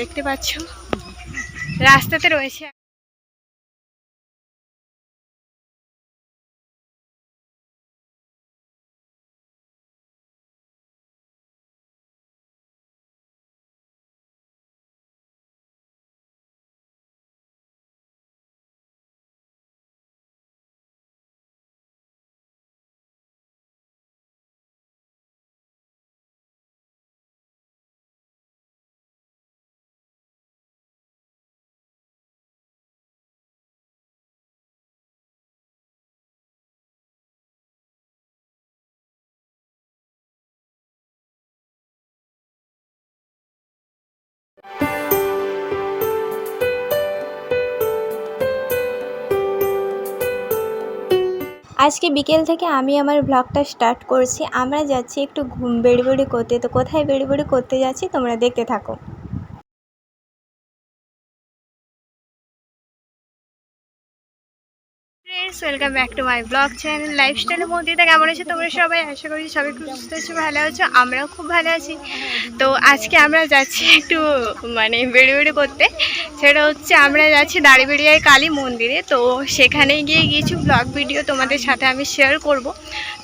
দেখতে পাচ্ছ। রাস্তাতে রয়েছে আজকে বিকেল থেকে আমি আমার ব্লগটা স্টার্ট করছি। আমরা যাচ্ছি একটু ঘুম বেড়ি বেড়ি করতে। তো কোথায় বেড়ি বেড়ি করতে যাচ্ছি তোমরা দেখতে থাকো। Welcome back to my blog channel লাইফস্টাইলের মধ্যে। কেমন আছে তোমরা সবাই? আশা করি সবাই খুব সুস্থ আছো, ভালো আছো, আমরাও খুব ভালো আছি। তো আজকে আমরা যাচ্ছি একটু মানে বেড়ে বেড়ে করতে। সেটা হচ্ছে আমরা যাচ্ছি দাঁড়িবেড়িয়ায় কালী মন্দিরে। তো সেখানে গিয়ে কিছু ব্লগ ভিডিও তোমাদের সাথে আমি শেয়ার করব।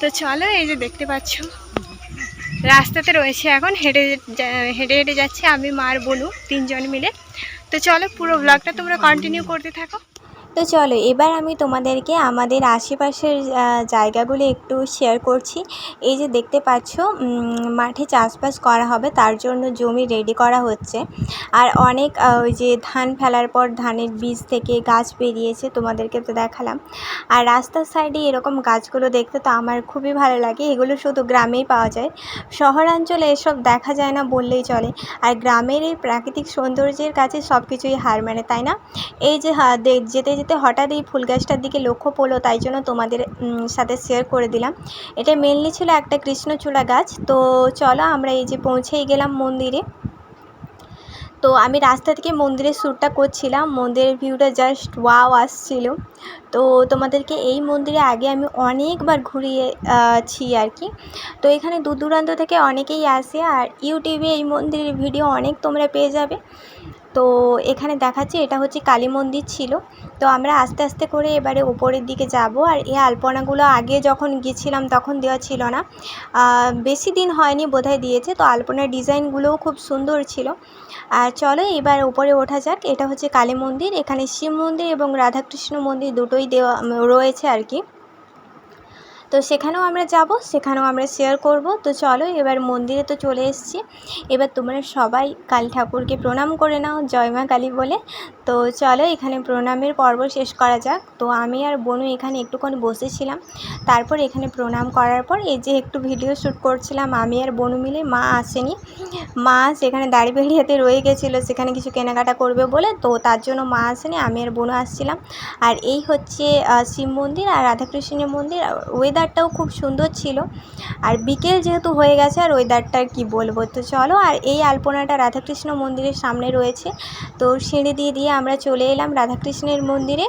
তো চলো এই যে দেখতে পাচ্ছ, রাস্তাতে রয়েছে এখন। হেঁটে হেঁটে হেঁটে যাচ্ছি আমি মার বনু তিনজন মিলে। তো চলো পুরো ব্লগটা তোমরা কন্টিনিউ করতে থাকো। তো চলো, এবার আমি তোমাদেরকে আমাদের আশেপাশের জায়গাগুলি একটু শেয়ার করছি। এই যে দেখতে পাচ্ছ মাঠে চাষবাস করা হবে, তার জন্য জমি রেডি করা হচ্ছে। আর অনেক ওই যে ধান ফেলার পর ধানের বীজ থেকে গাছ বেরিয়েছে, তোমাদেরকে তো দেখালাম। আর রাস্তার সাইডে এরকম গাছগুলো দেখতে তো আমার খুবই ভালো লাগে, এগুলো শুধু গ্রামেই পাওয়া যায়। শহরাঞ্চলে এসব দেখা যায় না বললেই চলে। আর গ্রামের এই প্রাকৃতিক সৌন্দর্যের কাছে সব কিছুই হার মানে তাই না? এই যে যেতে যেতে হঠাৎ এই ফুল গাছটার দিকে লক্ষ্য পড়ল, তাই জন্য তোমাদের সাথে শেয়ার করে দিলাম। এটা মেনলি ছিল একটা কৃষ্ণচূড়া গাছ। তো চলো আমরা এই যে পৌঁছেই গেলাম মন্দিরে। তো আমি রাস্তা থেকে মন্দিরের শ্যুটটা করছিলাম। মন্দিরের ভিউটা জাস্ট ওয়াও আসছিল। তো তোমাদেরকে এই মন্দিরে আগে আমি অনেকবার ঘুরিয়েছি আর কি। তো এখানে দূর দূরান্ত থেকে অনেকেই আসে, আর ইউটিউবে এই মন্দিরের ভিডিও অনেক তোমরা পেয়ে যাবে। তো এখানে দেখাচ্ছে এটা হচ্ছে কালী মন্দির ছিল। তো আমরা আস্তে আস্তে করে এবারে উপরের দিকে যাব আর এই আলপনাগুলো আগে যখন গেছিলাম তখন দেওয়া ছিল না। বেশি দিন হয়নি বোধহয় দিয়েছে। তো আলপনার ডিজাইনগুলোও খুব সুন্দর ছিল। আর চলো এবার উপরে ওঠা যাক। এটা হচ্ছে কালী মন্দির। এখানে শিব মন্দির এবং রাধাকৃষ্ণ মন্দির দুটোই দেওয়া রয়েছে আর কি। তো সেখানেও আমরা যাব, সেখানেও আমরা শেয়ার করব। তো চলো এবার মন্দিরে তো চলে এসেছি। এবার তোমরা সবাই কালী ঠাকুরকে প্রণাম করে নাও, জয় মা কালী বলে। তো চলো এখানে প্রণামের পর্ব শেষ করা যাক। তো আমি আর বনু এখানে একটুক্ষণ বসেছিলাম। তারপর এখানে প্রণাম করার পর এই যে একটু ভিডিও শ্যুট করছিলাম, আমি আর বনু মিলে মা আসেনি। মা সেখানে দাড়ি বেড়িয়াতে রয়ে গেছিল, সেখানে কিছু কেনাকাটা করবে বলে। তো তার জন্য মা আসেনি, আমি আর বোনও আসছিলাম। আর এই হচ্ছে শিব মন্দির আর রাধাকৃষ্ণের মন্দির ওয়েদারটাও খুব সুন্দর ছিল। আর বিকেল যেহেতু হয়ে গেছে, আর ওয়েদারটা কি বলব? তো চলো, আর এই আলপনাটা রাধাকৃষ্ণ মন্দিরের সামনে রয়েছে। তো সিঁড়ি দিয়ে দিয়ে আমরা চলে এলাম রাধাকৃষ্ণের মন্দিরে।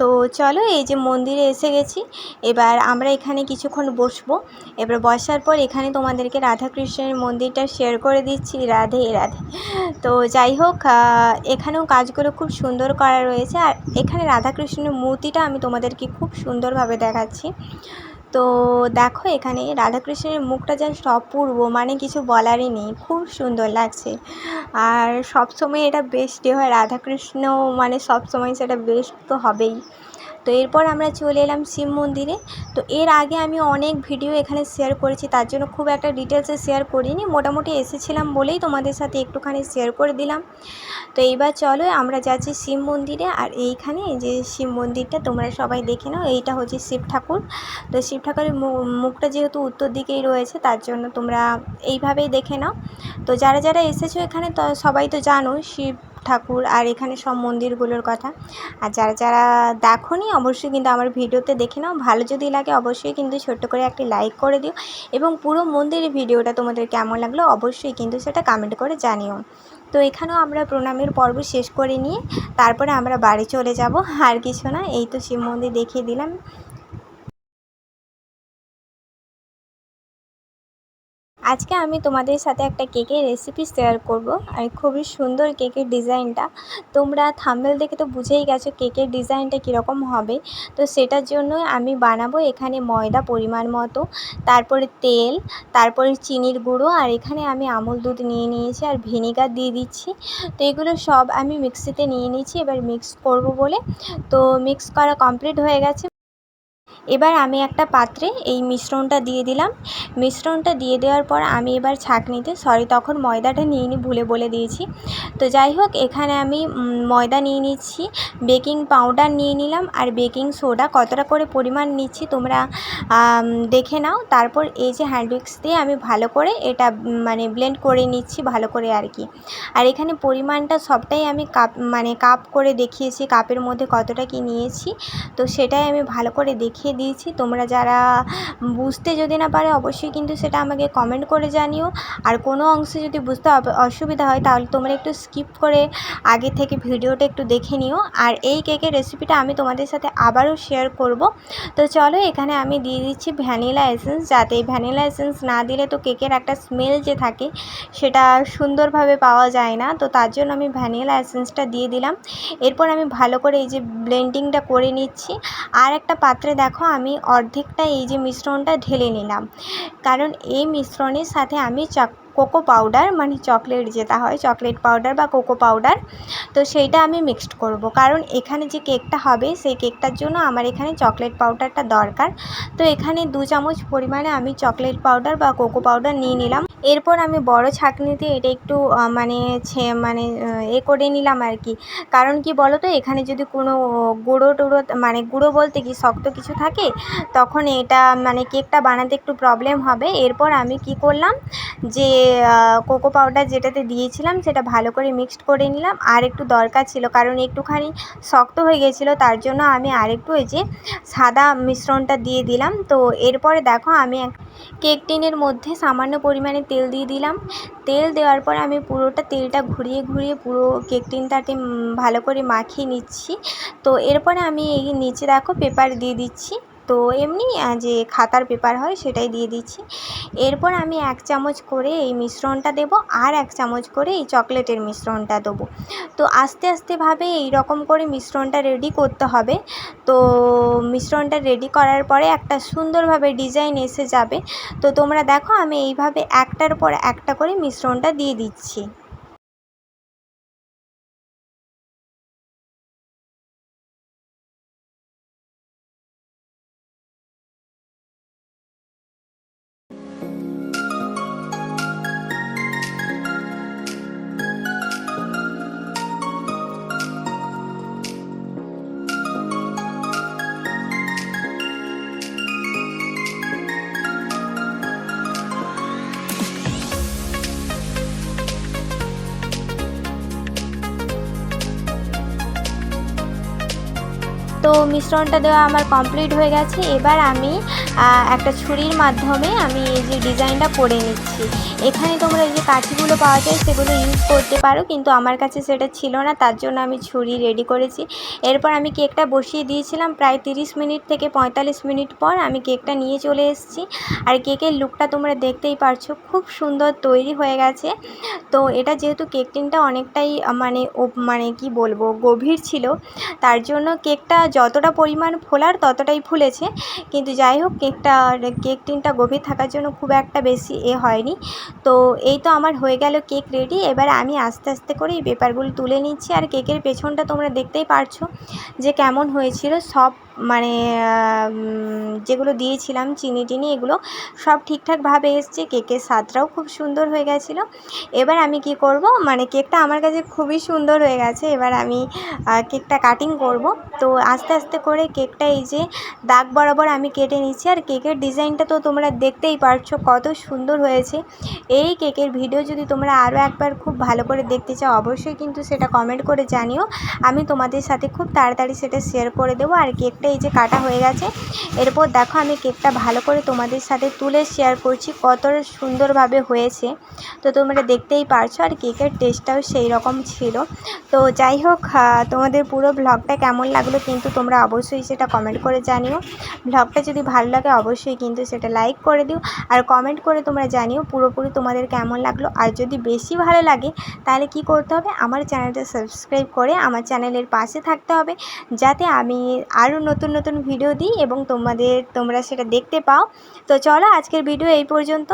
তো চলো এই যে মন্দিরে এসে গেছি। এবার আমরা এখানে কিছুক্ষণ বসবো। এবার বসার পর এখানে তোমাদেরকে রাধাকৃষ্ণের মন্দিরটা শেয়ার করে দিচ্ছি। রাধে রাধে। তো যাই হোক এখানেও কাজগুলো খুব সুন্দর করা রয়েছে। আর এখানে রাধাকৃষ্ণের মূর্তিটা আমি তোমাদেরকে খুব সুন্দরভাবে দেখাচ্ছি। তো দেখো এখানে রাধাকৃষ্ণের মুখটা যেন অপূর্ব মানে কিছু বলারই নেই, খুব সুন্দর লাগছে। আর সবসময় এটা বেস্টই হয় রাধাকৃষ্ণ মানে সবসময় সেটা বেস্ট তো হবেই। তো এরপর আমরা চলে এলাম শিব মন্দিরে। তো এর আগে আমি অনেক ভিডিও এখানে শেয়ার করেছি, তার জন্য খুব একটা ডিটেলসে শেয়ার করিনি। মোটামুটি এসেছিলাম বলেই তোমাদের সাথে একটুখানি শেয়ার করে দিলাম। তো এইবার চলো, আমরা যাচ্ছি শিব মন্দিরে। আর এইখানে যে শিব মন্দিরটা, তোমরা সবাই দেখে নাও, এইটা হচ্ছে শিব ঠাকুর। তো শিব ঠাকুরের মুখটা যেহেতু উত্তর দিকেই রয়েছে, তার জন্য তোমরা এইভাবেই দেখে নাও। তো যারা যারা এসেছ এখানে, তো সবাই তো জানো শিব ঠাকুর আর এখানে সব মন্দিরগুলোর কথা। আর যারা যারা দেখোনি, অবশ্যই কিন্তু আমার ভিডিওতে দেখে নাও। ভালো যদি লাগে, অবশ্যই কিন্তু ছোট্ট করে একটি লাইক করে দিও। এবং পুরো মন্দিরের ভিডিওটা তোমাদের কেমন লাগল, অবশ্যই কিন্তু সেটা কমেন্ট করে জানিও। তো এখানেও আমরা প্রণামের পর্ব শেষ করে নিয়ে, তারপরে আমরা বাড়ি চলে যাব। আর কিছু না, এই তো শিব মন্দির দেখিয়ে দিলাম। আজকে আমি তোমাদের সাথে একটা কেকের রেসিপি শেয়ার করব, আর খুবই সুন্দর কেকের ডিজাইনটা। তোমরা থাম্বনেল দেখে তো বুঝেই গেছো কেকের ডিজাইনটা কীরকম হবে। তো সেটার জন্য আমি বানাবো এখানে ময়দা পরিমাণ মতো, তারপরে তেল, তারপরে চিনির গুঁড়ো, আর এখানে আমি আমুল দুধ নিয়ে নিয়েছি আর ভিনিগার দিয়ে দিচ্ছি। তো এগুলো সব আমি মিক্সিতে নিয়ে নিয়েছি, এবার মিক্স করব বলে। তো মিক্স করা কমপ্লিট হয়ে গেছে। এবার আমি একটা পাত্রে এই মিশ্রণটা দিয়ে দিলাম। মিশ্রণটা দিয়ে দেওয়ার পর আমি এবার ছাঁকনিতে সরি তখন ময়দাটা নিয়ে নিই ভুলে বলে দিয়েছি। তো যাই হোক, এখানে আমি ময়দা নিয়ে নিচ্ছি, বেকিং পাউডার নিয়ে নিলাম আর বেকিং সোডা। কতটা করে পরিমাণ নিচ্ছি তোমরা দেখে নাও। তারপর এই যে হ্যান্ড উইক্স দিয়ে আমি ভালো করে এটা মানে ব্লেন্ড করে নিচ্ছি ভালো করে আর কি। আর এখানে পরিমাণটা সবটাই আমি কাপ মানে কাপ করে দেখিয়েছি কাপের মধ্যে কতটা কি নিয়েছি। তো সেটাই আমি ভালো করে দেখিয়ে দিয়েছি। তোমরা যারা বুঝতে যদি না পারে, অবশ্যই কিন্তু সেটা আমাকে কমেন্ট করে জানিও। আর কোনো অংশে যদি বুঝতে অসুবিধা হয়, তাহলে তোমরা একটু স্কিপ করে আগে থেকে ভিডিওটা একটু দেখে নিও। আর এই কেকের রেসিপিটা আমি তোমাদের সাথে আবারও শেয়ার করব। তো চলো, এখানে আমি দিয়ে দিচ্ছি ভ্যানিলা এসেন্স যাতে ভ্যানিলা এসেন্স না দিলে তো কেকের একটা স্মেল যে থাকে, সেটা সুন্দরভাবে পাওয়া যায় না। তো তার জন্য আমি ভ্যানিলা এসেন্সটা দিয়ে দিলাম। এরপর আমি ভালো করে এই যে ব্লেন্ডিংটা করে নিচ্ছি। আর একটা পাত্রে দেখো আমি অর্ধেকটা এই যে মিশ্রণটা ঢেলে নিলাম। কারণ এই মিশ্রণের সাথে আমি চক কোকো পাউডার মানে চকলেট যেটা হয়, চকলেট পাউডার বা কোকো পাউডার, তো সেইটা আমি মিক্সড করব। কারণ এখানে যে কেকটা হবে, সেই কেকটার জন্য আমার এখানে চকলেট পাউডারটা দরকার। তো এখানে দু চামচ পরিমাণে আমি চকলেট পাউডার বা কোকো পাউডার নিয়ে নিলাম। এরপর আমি বড় ছাঁকনিতে এটা একটু মানে ছে মানে এ করে নিলাম আর কি। কারণ কি বলো তো এখানে যদি কোনো গুঁড়ো টুড়ো মানে গুঁড়ো বলতে কি, শক্ত কিছু থাকে, তখন এটা মানে কেকটা বানাতে একটু প্রবলেম হবে। এরপর আমি কি করলাম যে কোকো পাউডার যেটাতে দিয়েছিলাম, সেটা ভালো করে মিক্সড করে নিলাম। আর একটু দরকার ছিল, কারণ একটুখানি শক্ত হয়ে গেছিল, তার জন্য আমি আরেকটু ওই যে সাদা মিশ্রণটা দিয়ে দিলাম। তো এরপরে দেখো, আমি কেক টিনের মধ্যে সামান্য পরিমাণে তেল দিয়ে দিলাম। তেল দেওয়ার পর আমি পুরোটা তেলটা ঘুরিয়ে ঘুরিয়ে পুরো কেক টিনটাকে ভালো করে মাখিয়ে নিচ্ছি। তো এরপরে আমি এই নিচে দেখো পেপার দিয়ে দিচ্ছি। তো এমনি যে খাতার পেপার হয় সেটাই দিয়ে দিচ্ছি। এরপর আমি এক চামচ করে এই মিশ্রণটা দেবো আর এক চামচ করে এই চকলেটের মিশ্রণটা দেবো। তো আস্তে আস্তেভাবে এই রকম করে মিশ্রণটা রেডি করতে হবে। তো মিশ্রণটা রেডি করার পরে একটা সুন্দরভাবে ডিজাইন এসে যাবে। তো তোমরা দেখো আমি এইভাবে একটার পর একটা করে মিশ্রণটা দিয়ে দিচ্ছি। তো মিশ্রণটা দেওয়া আমার কমপ্লিট হয়ে গেছে। এবার আমি একটা ছুরির মাধ্যমে আমি এই যে ডিজাইনটা করে নিচ্ছি। এখানে তোমরা এই যে কাঠিগুলো পাওয়া যায় সেগুলো ইউজ করতে পারো, কিন্তু আমার কাছে সেটা ছিল না, তার জন্য আমি ছুরি রেডি করেছি। এরপর আমি কেকটা বসিয়ে দিয়েছিলাম প্রায় তিরিশ মিনিট থেকে পঁয়তাল্লিশ মিনিট পর আমি কেকটা নিয়ে চলে এসেছি। আর কেকের লুকটা তোমরা দেখতেই পারছ, খুব সুন্দর তৈরি হয়ে গেছে। তো এটা যেহেতু কেক টিনটা অনেকটাই মানে মানে কি বলব, গভীর ছিল, তার জন্য কেকটা যতটা পরিমাণ ফোলার ততটাই ফুলেছে। কিন্তু যাই হোক, কেকটা কেক টিনটা গভীর থাকার জন্য খুব একটা বেশি এ হয়নি। তো এই তো আমার হয়ে গেল কেক রেডি। এবার আমি আস্তে আস্তে করে এই পেপারগুলো তুলে নিচ্ছি। আর কেকের পেছনটা তোমরা দেখতেই পারছ যে কেমন হয়েছিল। সব মানে যেগুলো দিয়েছিলাম, চিনি টিনি, এগুলো সব ঠিকঠাকভাবে এসছে। কেকের স্বাদটাও খুব সুন্দর হয়ে গেছিল। এবার আমি কি করব? মানে কেকটা আমার কাছে খুবই সুন্দর হয়ে গেছে। এবার আমি কেকটা কাটিং করব। তো আস্তে আস্তে করে কেকটা এই যে দাগ বরাবর আমি কেটে নিচ্ছি। আর কেকের ডিজাইনটা তো তোমরা দেখতেই পারছ কত সুন্দর হয়েছে। এই কেকের ভিডিও যদি তোমরা আরও একবার খুব ভালো করে দেখতে চাও, অবশ্যই কিন্তু সেটা কমেন্ট করে জানিও। আমি তোমাদের সাথে খুব তাড়াতাড়ি সেটা শেয়ার করে দেবো। আর কেকটা এই যে কাটা হয়ে গেছে। এরপর দেখো আমি কেকটা ভালো করে তোমাদের সাথে তুলে শেয়ার করছি, কতটা সুন্দরভাবে হয়েছে। তো তোমরা দেখতেই পারছ আর কেকের টেস্টটাও সেই রকম ছিল। তো যাই হোক তোমাদের পুরো ব্লগটা কেমন লাগল কিন্তু তোমরা অবশ্যই সেটা কমেন্ট করে জানিও। ব্লগটা যদি ভালো লাগে অবশ্যই কিন্তু সেটা লাইক করে দিও। আর কমেন্ট করে তোমরা জানিও পুরোপুরি তোমাদের কেমন লাগল। আর যদি বেশি ভালো লাগে, তাহলে কি করতে হবে? আমার চ্যানেলটা সাবস্ক্রাইব করে আমার চ্যানেলের পাশে থাকতে হবে। যাতে আমি আরও নতুন নতুন ভিডিও দিই এবং তোমাদের, তোমরা সেটা দেখতে পাও। তো চলো আজকের ভিডিও এই পর্যন্ত।